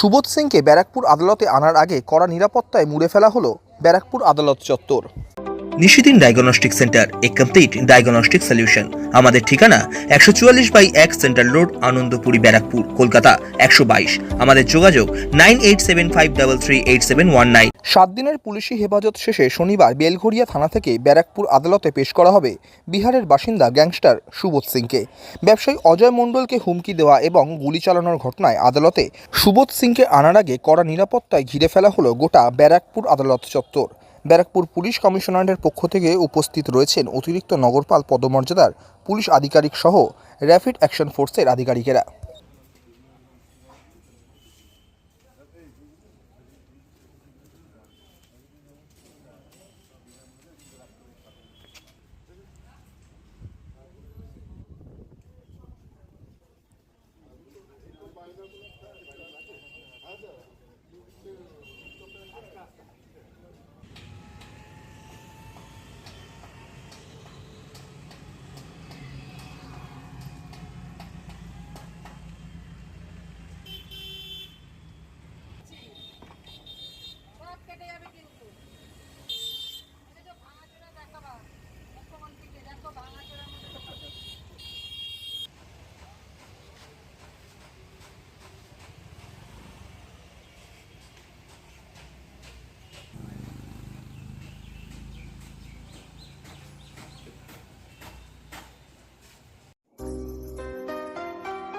সুবোধ সিংকে ব্যারাকপুর আদালতে আনার আগে কড়া নিরাপত্তায় মুড়ে ফেলা হলো ব্যারাকপুর আদালত চত্বর। নিশিদিন ডায়াগনস্টিক সেন্টার এ কমপ্লিট ডায়াগনস্টিক সলিউশন আমাদের ঠিকানা একশো চুয়াল্লিশ বাই এক সেন্ট্রাল রোড আনন্দপুরি, ব্যারাকপুর, কলকাতা, একশো বাইশ। আমাদের যোগাযোগ nine eight seven five double three eight seven one nine. সাত দিনের পুলিশি হেফাজত শেষে শনিবার বেলঘরিয়া থানা থেকে ব্যারাকপুর আদালতে পেশ করা হবে বিহারের বাসিন্দা গ্যাংস্টার সুবোধ সিংকে। ব্যবসায়ী অজয় মণ্ডলকে হুমকি দেওয়া এবং গুলি চালানোর ঘটনায় আদালতে সুবোধ সিংকে আনার আগে কড়া নিরাপত্তায় ঘিরে ফেলা হলো গোটা ব্যারাকপুর আদালত চত্বর। ব্যারাকপুর পুলিশ কমিশনারের পক্ষ থেকে উপস্থিত রয়েছেন অতিরিক্ত নগরপাল পদমর্যাদার পুলিশ আধিকারিক সহ র্যাপিড অ্যাকশন ফোর্সের আধিকারিকেরা।